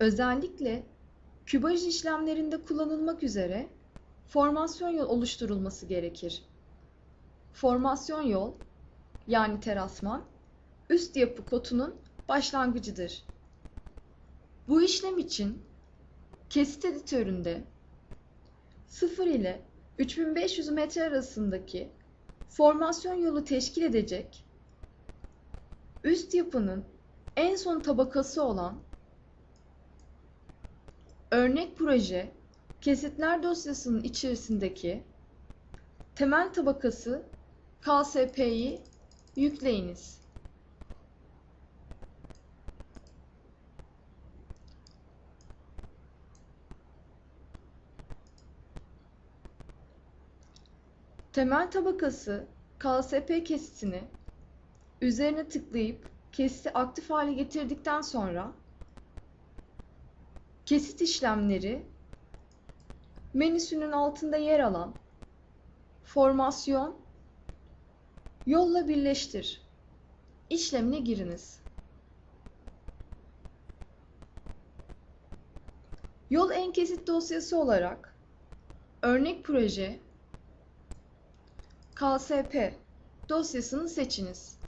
Özellikle kübaj işlemlerinde kullanılmak üzere formasyon yol oluşturulması gerekir. Formasyon yol yani terasman üst yapı kotunun başlangıcıdır. Bu işlem için kesit editöründe 0 ile 3500 metre arasındaki formasyon yolu teşkil edecek üst yapının en son tabakası olan örnek proje kesitler dosyasının içerisindeki temel tabakası KSP'yi yükleyiniz. Temel tabakası KSP kesitini üzerine tıklayıp kesiti aktif hale getirdikten sonra kesit işlemleri menüsünün altında yer alan formasyon yolla birleştir işlemine giriniz. Yol en kesit dosyası olarak örnek proje KSP dosyasını seçiniz.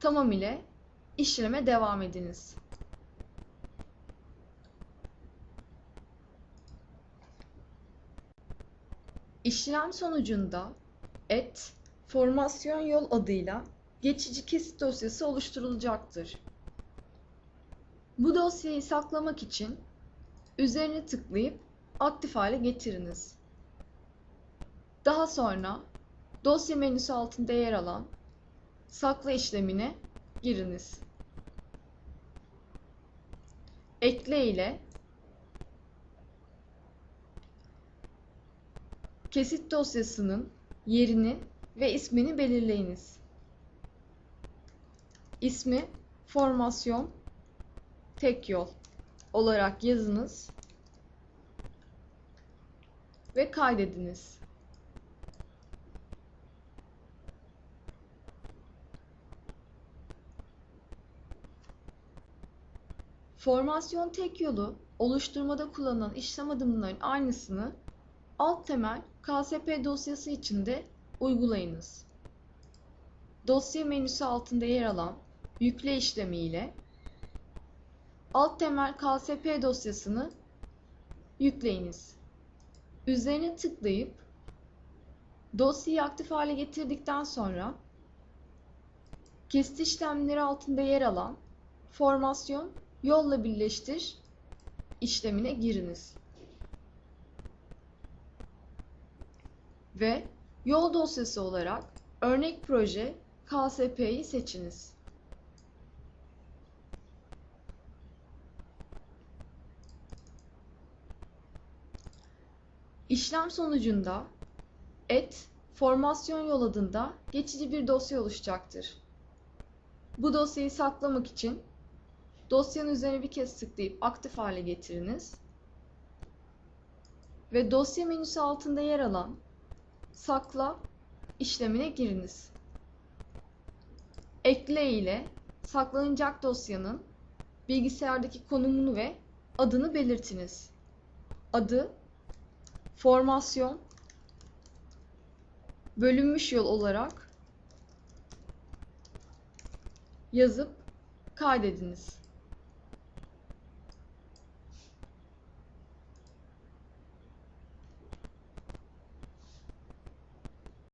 Tamam ile işleme devam ediniz. İşlem sonucunda et formasyon yol adıyla geçici kesit dosyası oluşturulacaktır. Bu dosyayı saklamak için üzerine tıklayıp aktif hale getiriniz. Daha sonra dosya menüsü altında yer alan sakla işlemine giriniz. Ekle ile kesit dosyasının yerini ve ismini belirleyiniz. İsmi formasyon tek yol olarak yazınız ve kaydediniz. Formasyon tek yolu oluşturmada kullanılan işlem adımlarının aynısını alt temel KSP dosyası içinde uygulayınız. Dosya menüsü altında yer alan yükle işlemi ile alt temel KSP dosyasını yükleyiniz. Üzerine tıklayıp dosyayı aktif hale getirdikten sonra kesit işlemleri altında yer alan formasyon yolla birleştir işlemine giriniz. Ve yol dosyası olarak örnek proje KSP'yi seçiniz. İşlem sonucunda et formasyon yol adında geçici bir dosya oluşacaktır. Bu dosyayı saklamak için dosyanın üzerine bir kez tıklayıp aktif hale getiriniz. Ve dosya menüsü altında yer alan sakla işlemine giriniz. Ekle ile saklanacak dosyanın bilgisayardaki konumunu ve adını belirtiniz. Adı formasyon bölünmüş yol olarak yazıp kaydediniz.